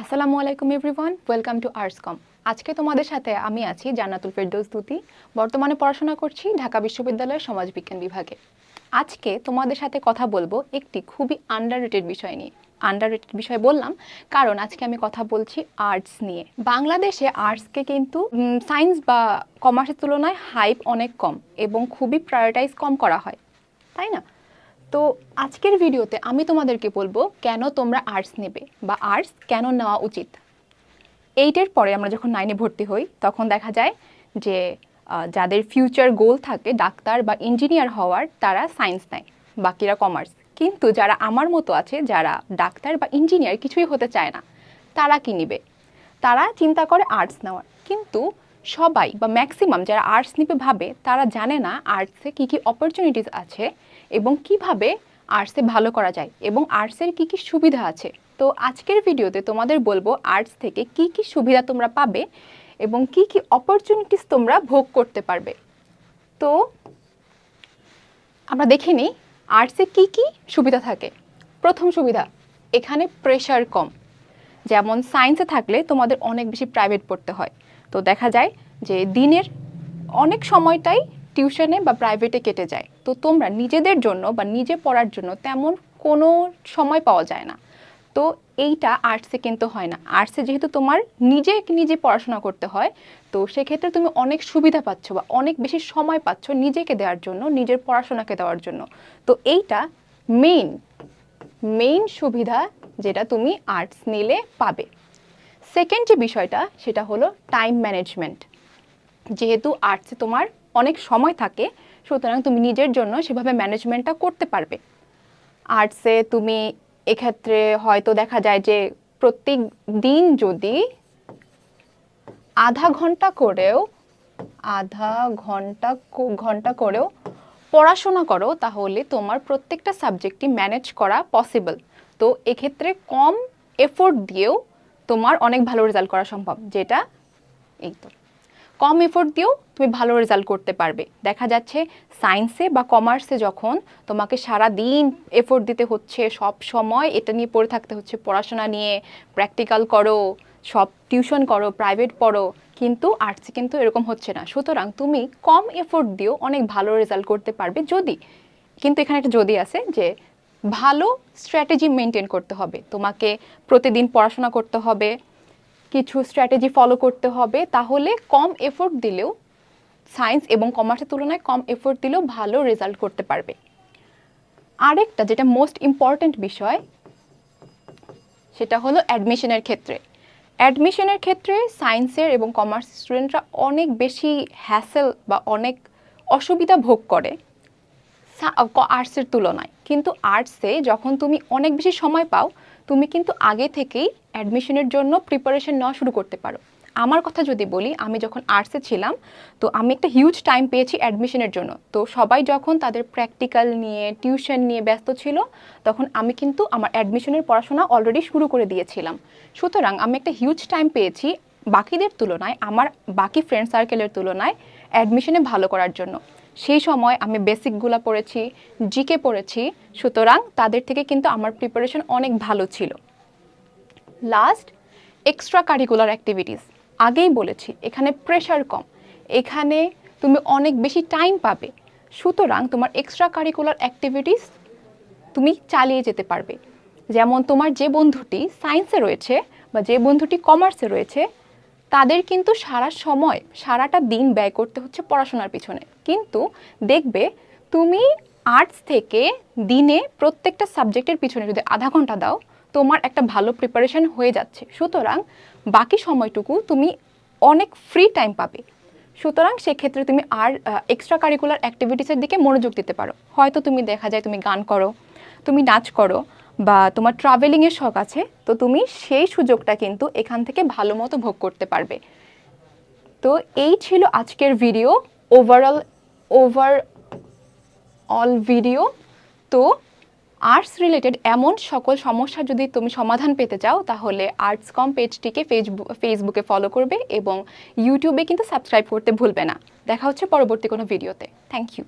আসসালামু আলাইকুম everyone welcome to arts com আজকে তোমাদের সাথে আমি আছি জান্নাতুল ফেরদৌস দুতি। বর্তমানে পড়াশোনা করছি ঢাকা বিশ্ববিদ্যালয়ের সমাজবিজ্ঞান বিভাগে। আজকে তোমাদের সাথে কথা বলব একটি খুবই আন্ডাররেটেড বিষয় নিয়ে। আন্ডাররেটেড বিষয় বললাম, কারণ আজকে আমি কথা বলছি আর্টস নিয়ে। বাংলাদেশে আর্টসকে কিন্তু সায়েন্স বা কমার্সের তুলনায় হাইপ অনেক কম এবং খুবই প্রায়োরিটাইজ কম করা হয়। তাই না? তো আজকের ভিডিওতে আমি তোমাদেরকে বলব কেন তোমরা আর্টস নেবে বা আর্টস কেন নেওয়া উচিত। এইটের পরে আমরা যখন নাইনে ভর্তি হই, তখন দেখা যায় যে যাদের ফিউচার গোল থাকে, ডাক্তার বা ইঞ্জিনিয়ার হওয়ার, তারা সায়েন্স নেয়, বাকিরা কমার্স কিন্তু যারা আমার মতো আছে, যারা ডাক্তার বা ইঞ্জিনিয়ার কিছুই হতে চায় না, তারা কি নিবে? তারা চিন্তা করে আর্টস নেওয়ার। কিন্তু সবাই বা ম্যাক্সিমাম যারা আর্টস নিবে ভাবে, তারা জানে না আর্টসে কী কী অপরচুনিটিস আছে এবং কীভাবে আর্টসে ভালো করা যায় এবং আর্টসের কী কী সুবিধা আছে। তো আজকের ভিডিওতে তোমাদের বলব আর্টস থেকে কি কি সুবিধা তোমরা পাবে এবং কি কি অপরচুনিটিস তোমরা ভোগ করতে পারবে। তো আমরা দেখে নিই আর্টসে কি কি সুবিধা থাকে। প্রথম সুবিধা, এখানে প্রেশার কম। যেমন সায়েন্সে থাকলে তোমাদের অনেক বেশি প্রাইভেট পড়তে হয়। তো দেখা যায় যে দিনের অনেক সময়টাই টিউশনে বা প্রাইভেটে কেটে যায়। তো তোমরা নিজেদের জন্য বা নিজে পড়ার জন্য তেমন কোনো সময় পাওয়া যায় না। তো এইটা আর্টসে কিন্তু হয় না। আর্টসে যেহেতু তোমার নিজে নিজে পড়াশোনা করতে হয়, তো সেক্ষেত্রে তুমি অনেক সুবিধা পাচ্ছ বা অনেক বেশি সময় পাচ্ছ নিজেকে দেওয়ার জন্য, নিজের পড়াশোনাকে দেওয়ার জন্য। তো এইটা মেইন মেইন সুবিধা যেটা তুমি আর্টস নিলে পাবে। সেকেন্ড যে বিষয়টা, সেটা হলো টাইম ম্যানেজমেন্ট যেহেতু আর্টসে তোমার অনেক সময় থাকে, সুতরাং তুমি নিজের জন্য সেভাবে ম্যানেজমেন্টটা করতে পারবে। আর্টসে তুমি এক্ষেত্রে হয়তো দেখা যায় যে প্রত্যেক দিন যদি আধা ঘণ্টা করেও, আধা ঘণ্টা ঘণ্টা করেও পড়াশোনা করো, তাহলে তোমার প্রত্যেকটা সাবজেক্টই ম্যানেজ করা পসিবল তো এক্ষেত্রে কম এফোর্ট দিয়েও তোমার অনেক ভালো রেজাল্ট করা সম্ভব, যেটা এই তো। কম এফোর্ট দিয়েও তুমি ভালো রেজাল্ট করতে পারবে। দেখা যাচ্ছে সায়েন্সে বা কমার্সে যখন তোমাকে সারা দিন এফোর্ট দিতে হচ্ছে, সব সময় এটা নিয়ে পড়ে থাকতে হচ্ছে, পড়াশোনা নিয়ে প্র্যাকটিক্যাল করো, সব টিউশন করো প্রাইভেট পড়ো, কিন্তু আর্টসে কিন্তু এরকম হচ্ছে না। সুতরাং তুমি কম এফোর্ট দিয়েও অনেক ভালো রেজাল্ট করতে পারবে যদি, কিন্তু এখানে একটা যদি আছে যে ভালো স্ট্র্যাটেজি মেনটেন করতে হবে। তোমাকে প্রতিদিন পড়াশোনা করতে হবে কিছু স্ট্র্যাটেজি ফলো করতে হবে, তাহলে কম এফোর্ট দিলেও সায়েন্স এবং কমার্সের তুলনায় কম এফোর্ট দিলেও ভালো রেজাল্ট করতে পারবে। আরেকটা যেটা মোস্ট ইম্পর্ট্যান্ট বিষয়, সেটা হলো অ্যাডমিশনের ক্ষেত্রে। অ্যাডমিশনের ক্ষেত্রে সায়েন্সের এবং কমার্স স্টুডেন্টরা অনেক বেশি হ্যাসেল বা অনেক অসুবিধা ভোগ করে আর্টসের তুলনায়। কিন্তু আর্টসে যখন তুমি অনেক বেশি সময় পাও তুমি কিন্তু আগে থেকেই অ্যাডমিশনের জন্য প্রিপারেশন নেওয়া শুরু করতে পারো। আমার কথা যদি বলি, আমি যখন আর্টসে ছিলাম, তো আমি একটা হিউজ টাইম পেয়েছি অ্যাডমিশনের জন্য। তো সবাই যখন তাদের প্র্যাকটিক্যাল নিয়ে টিউশন নিয়ে ব্যস্ত ছিল, তখন আমি কিন্তু আমার অ্যাডমিশনের পড়াশোনা অলরেডি শুরু করে দিয়েছিলাম। সুতরাং আমি একটা হিউজ টাইম পেয়েছি বাকিদের তুলনায়, আমার বাকি ফ্রেন্ড সার্কেলের তুলনায় অ্যাডমিশনে ভালো করার জন্য। সেই সময় আমি বেসিকগুলো পড়েছি জিকে পড়েছি, সুতরাং তাদের থেকে কিন্তু আমার প্রিপারেশন অনেক ভালো ছিল। লাস্ট এক্সট্রা কারিকুলার অ্যাক্টিভিটিস আগেই বলেছি, এখানে প্রেশার কম। এখানে তুমি অনেক বেশি টাইম পাবে। সুতরাং তোমার এক্সট্রা কারিকুলার অ্যাক্টিভিটিস তুমি চালিয়ে যেতে পারবে। যেমন তোমার যে বন্ধুটি সায়েন্সে রয়েছে বা যে বন্ধুটি কমার্সে রয়েছে তাদের কিন্তু সারা সময়, সারাটা দিন ব্যয় করতে হচ্ছে পড়াশোনার পিছনে। কিন্তু দেখবে তুমি আর্টস থেকে দিনে প্রত্যেকটা সাবজেক্টের পিছনে যদি আধা ঘণ্টা দাও, তোমার একটা ভালো প্রিপারেশন হয়ে যাচ্ছে। সুতরাং বাকি সময়টুকু তুমি অনেক ফ্রি টাইম পাবে। সুতরাং সেক্ষেত্রে তুমি আর এক্সট্রা কারিকুলার অ্যাক্টিভিটিসের দিকে মনোযোগ দিতে পারো। হয়তো তুমি দেখা যায় তুমি গান করো, তুমি নাচ করো বা তোমার ট্রাভেলিংয়ের শখ আছে, তো তুমি সেই সুযোগটা কিন্তু এখান থেকে ভালো মতো ভোগ করতে পারবে। তো এই ছিল আজকের video overall over all video তো আর্টস রিলেটেড এমন সকল সমস্যা যদি তুমি সমাধান পেতে চাও, তাহলে আর্টস কম পেজটিকে ফেসবুক ফেসবুকে ফলো করবে এবং ইউটিউবে কিন্তু সাবস্ক্রাইব করতে ভুলবে না। দেখা হচ্ছে পরবর্তী কোনো ভিডিওতে থ্যাংক ইউ